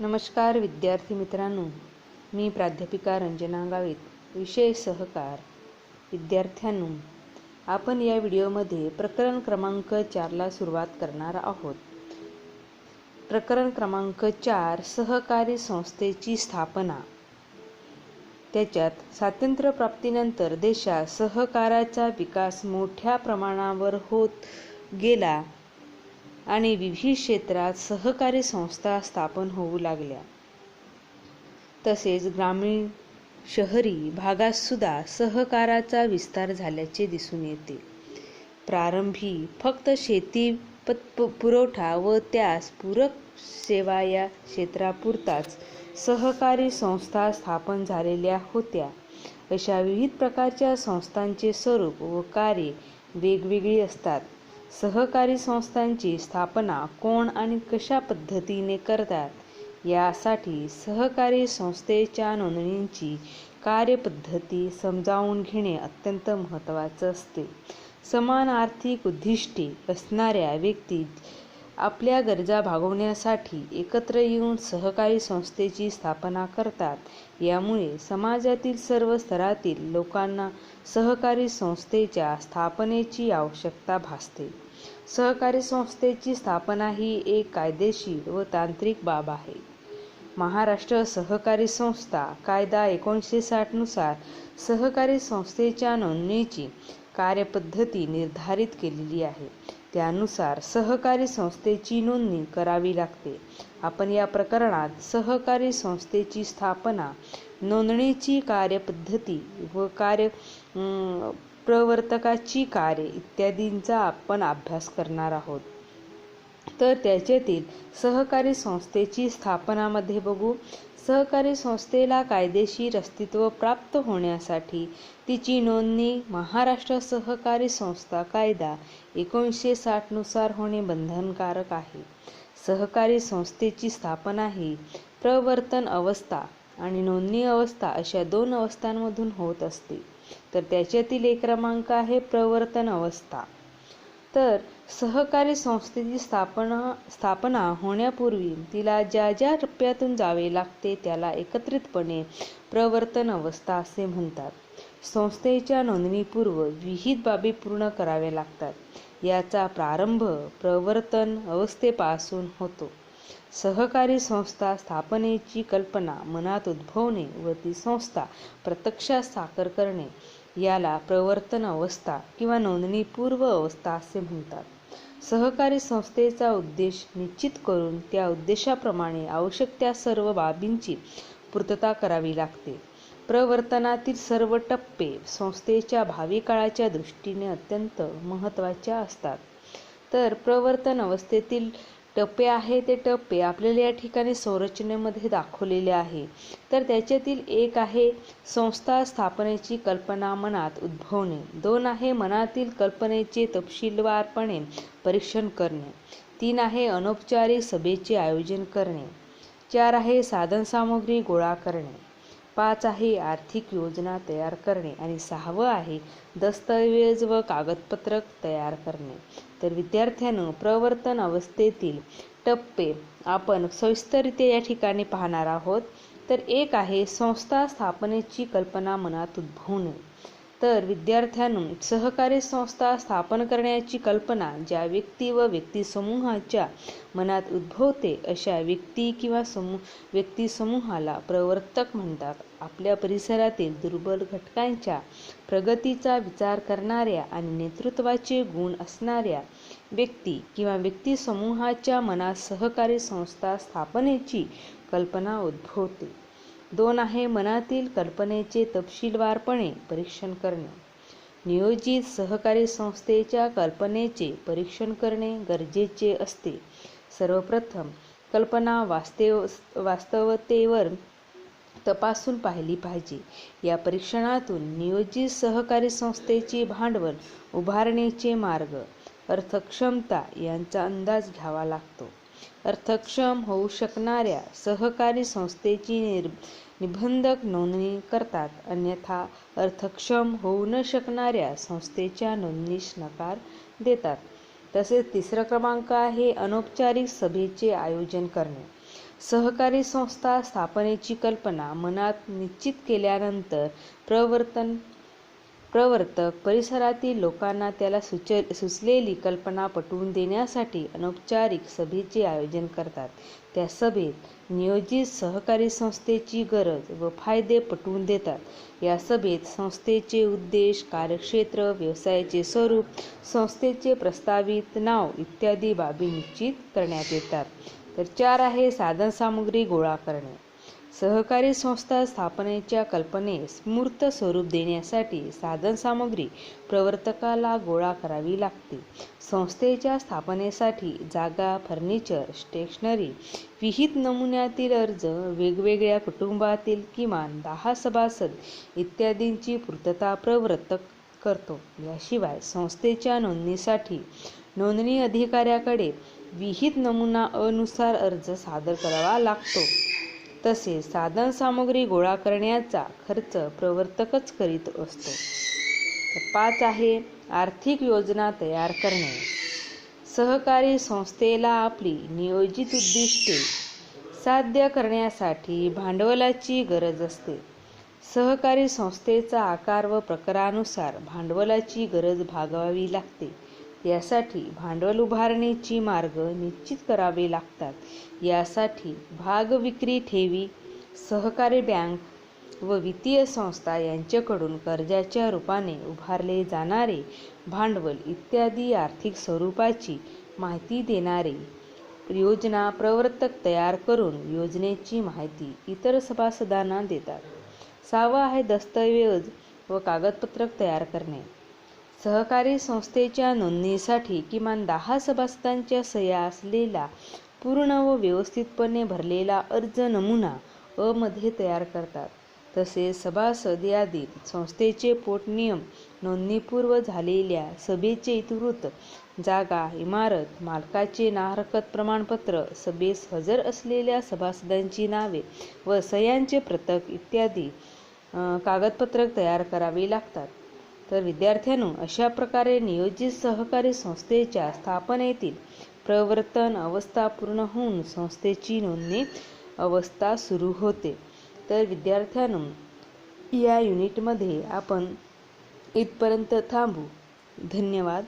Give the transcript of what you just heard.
नमस्कार विद्यार्थी मित्रांनो मी प्राध्यापिका रंजना गावित विषय सहकार. विद्यार्थ्यांनो आपण या व्हिडिओमध्ये प्रकरण क्रमांक चारला सुरुवात करणार आहोत. प्रकरण क्रमांक चार सहकारी संस्थेची स्थापना. त्याच्यात स्वातंत्र्यप्राप्तीनंतर देशात सहकाराचा विकास मोठ्या प्रमाणावर होत गेला. आणि विविध क्षेत्रात सहकारी संस्था स्थापन होऊ लागल्या. तसेच ग्रामीण शहरी भागातसुद्धा सहकाराचा विस्तार झाल्याचे दिसून येते. प्रारंभी फक्त शेती पत पुरवठा व त्यास पूरक सेवा या क्षेत्रापुरताच सहकारी संस्था स्थापन झालेल्या होत्या. अशा विविध प्रकारच्या संस्थांचे स्वरूप व कार्य वेगवेगळी असतात. सहकारी संस्थांची स्थापना कोण आणि कशा पद्धतीने करतात यासाठी सहकारी संस्थेच्या नोंदणींची कार्यपद्धती समजावून घेणे अत्यंत महत्त्वाचं असते. समान आर्थिक उद्दिष्टे असणाऱ्या व्यक्ती आपल्या गरजा भागवण्यासाठी एकत्र येऊन सहकारी संस्थेची स्थापना करतात. यामुळे समाजातील सर्व स्तरातील लोकांना सहकारी संस्थेच्या स्थापनेची आवश्यकता भासते. सहकारी संस्थेची स्थापना ही एक कायदेशीर व तांत्रिक बाब आहे. महाराष्ट्र सहकारी संस्था कायदा एकोणीसशे साठनुसार सहकारी संस्थेच्या नोंदणीची कार्यपद्धती निर्धारित केलेली आहे. त्यानुसार सहकारी संस्थेची नोंदणी करावी लागते. आपण या प्रकरणात सहकारी संस्थेची स्थापना नोंदणीची कार्यपद्धती व कार्य प्रवर्तकाची कार्य इत्यादींचा आपण अभ्यास करणार आहोत. तर त्याच्यातील सहकारी संस्थेची स्थापनामध्ये बघू. सहकारी संस्थेला कायदेशीर अस्तित्व प्राप्त होण्यासाठी तिची नोंदणी महाराष्ट्र सहकारी संस्था कायदा एकोणीसशे साठनुसार होणे बंधनकारक आहे. सहकारी संस्थेची स्थापना ही प्रवर्तन अवस्था आणि नोंदणी अवस्था अशा दोन अवस्थांमधून होत असते. तर त्याच्यातील एक क्रमांक आहे प्रवर्तन अवस्था. तर सहकारी संस्थेची स्थापना स्थापना होण्यापूर्वी तिला ज्या ज्या टप्प्यातून जावे लागते त्याला एकत्रितपणे प्रवर्तन अवस्था असे म्हणतात. संस्थेच्या नोंदणीपूर्व विहित बाबी पूर्ण कराव्या लागतात. याचा प्रारंभ प्रवर्तन अवस्थेपासून होतो. सहकारी संस्था स्थापनेची कल्पना मनात उद्भवणे व ती संस्था प्रत्यक्षात साकार करणे याला प्रवर्तन अवस्था किंवा नोंदणीपूर्व अवस्था असे म्हणतात. सहकारी संस्थेचा उद्देश निश्चित करून त्या उद्देशाप्रमाणे आवश्यक त्या सर्व बाबींची पूर्तता करावी लागते. प्रवर्तनातील सर्व टप्पे संस्थेच्या भावी काळाच्या दृष्टीने अत्यंत महत्त्वाच्या असतात. तर प्रवर्तन अवस्थेतील टप्पे आहे ते टप्पे आपल्याला या ठिकाणी संरचनेमध्ये दाखवलेले आहे. तर त्याच्यातील एक आहे संस्था स्थापनेची कल्पना मनात उद्भवणे. दोन आहे मनातील कल्पनेचे तपशीलवारपणे परीक्षण करणे. तीन आहे अनौपचारिक सभेचे आयोजन करणे. चार आहे साधनसामुग्री गोळा करणे. पाच आहे आर्थिक योजना तयार करणे आणि सहावं आहे दस्तऐवज व कागदपत्रक तयार करणे. तर विद्यार्थ्यानं प्रवर्तन अवस्थेतील टप्पे आपण सविस्तररित्या या ठिकाणी पाहणार आहोत. तर एक आहे संस्था स्थापनेची कल्पना मनात उद्भवणे. तर विद्यार्थ्यांना सहकारी संस्था स्थापन करण्याची कल्पना ज्या व्यक्ती व व्यक्तिसमूहाच्या मनात उद्भवते अशा व्यक्ती किंवा समूह व्यक्तिसमूहाला प्रवर्तक म्हणतात. आपल्या परिसरातील दुर्बल घटकांच्या प्रगतीचा विचार करणाऱ्या आणि नेतृत्वाचे गुण असणाऱ्या व्यक्ती किंवा व्यक्तिसमूहाच्या मनात सहकारी संस्था स्थापनेची कल्पना उद्भवते. दोन आहे मनातील कल्पनेचे तपशीलवारपणे परीक्षण करणे. नियोजित सहकारी संस्थेच्या कल्पनेचे परीक्षण करणे गरजेचे असते. सर्वप्रथम कल्पना वास्तव वास्तवतेवर तपासून पाहिली पाहिजे. या परीक्षणातून नियोजित सहकारी संस्थेचे भांडवल उभारणीचे मार्ग अर्थक्षमता यांचा अंदाज घ्यावा लागतो. अर्थक्षम होऊ शकणाऱ्या सहकारी संस्थेची निर् निबंधक नोंदणी करतात. अन्यथा अर्थक्षम होऊ न शकणाऱ्या संस्थेच्या नोंदणीस नकार देतात. तसेच तिसरा क्रमांक आहे अनौपचारिक सभेचे आयोजन करणे. सहकारी संस्था स्थापनेची कल्पना मनात निश्चित केल्यानंतर प्रवर्तन प्रवर्तक परिसरातील लोकांना त्याला सुच सुचलेली कल्पना पटवून देण्यासाठी अनौपचारिक सभेचे आयोजन करतात. त्या सभेत नियोजित सहकारी संस्थेची गरज व फायदे पटवून देतात. या सभेत संस्थेचे उद्देश कार्यक्षेत्र व्यवसायाचे स्वरूप संस्थेचे प्रस्तावित नाव इत्यादी बाबी निश्चित करण्यात येतात. तर चार आहे साधनसामुग्री गोळा करणे. सहकारी संस्था स्थापनेच्या कल्पनेस मूर्त स्वरूप देण्यासाठी साधनसामुग्री प्रवर्तकाला गोळा करावी लागते. संस्थेच्या स्थापनेसाठी जागा फर्निचर स्टेशनरी विहित नमुन्यातील अर्ज वेगवेगळ्या कुटुंबातील किमान दहा सभासद इत्यादींची पूर्तता प्रवर्तक करतो. याशिवाय संस्थेच्या नोंदणीसाठी नोंदणी अधिकाऱ्याकडे विहित नमुना अनुसार अर्ज सादर करावा लागतो. तसेच साधनसामुग्री गोळा करण्याचा खर्च प्रवर्तकच करीत असतो. पाच आहे आर्थिक योजना तयार करणे. सहकारी संस्थेला आपली नियोजित उद्दिष्टे साध्य करण्यासाठी भांडवलाची गरज असते. सहकारी संस्थेचा आकार व प्रकारानुसार भांडवलाची गरज भागवावी लागते. यासाठी भांडवल उभारणीची मार्ग निश्चित करावे लागतात. यासाठी भाग विक्री ठेवी सहकारी बँक व वित्तीय संस्था यांच्याकडून कर्जाच्या रूपाने उभारले जाणारे भांडवल इत्यादी आर्थिक स्वरूपाची माहिती देणारे योजना प्रवर्तक तयार करून योजनेची माहिती इतर सभासदांना देतात. सहावं आहे दस्तऐवज व कागदपत्रक तयार करणे. सहकारी संस्थेच्या नोंदणीसाठी किमान दहा सभासदांच्या सह्या असलेला पूर्ण व व्यवस्थितपणे भरलेला अर्ज नमुना अ मध्ये तयार करतात. तसेच सभासद यादीत संस्थेचे पोटनियम नोंदणीपूर्व झालेल्या सभेचे इतिवृत्त जागा इमारत मालकाचे नाहरकत प्रमाणपत्र सभेस हजर असलेल्या सभासदांची नावे व सह्यांचे प्रतक इत्यादी कागदपत्रक तयार करावी लागतात. तर विद्यार्थ्यांनो अशा प्रकारे नियोजित सहकारी संस्थेच्या स्थापनेतील प्रवर्तन अवस्था पूर्ण होऊन संस्थेची नोंदणी अवस्था सुरू होते. तर विद्यार्थ्यांनो या युनिटमध्ये आपण इथपर्यंत थांबू. धन्यवाद.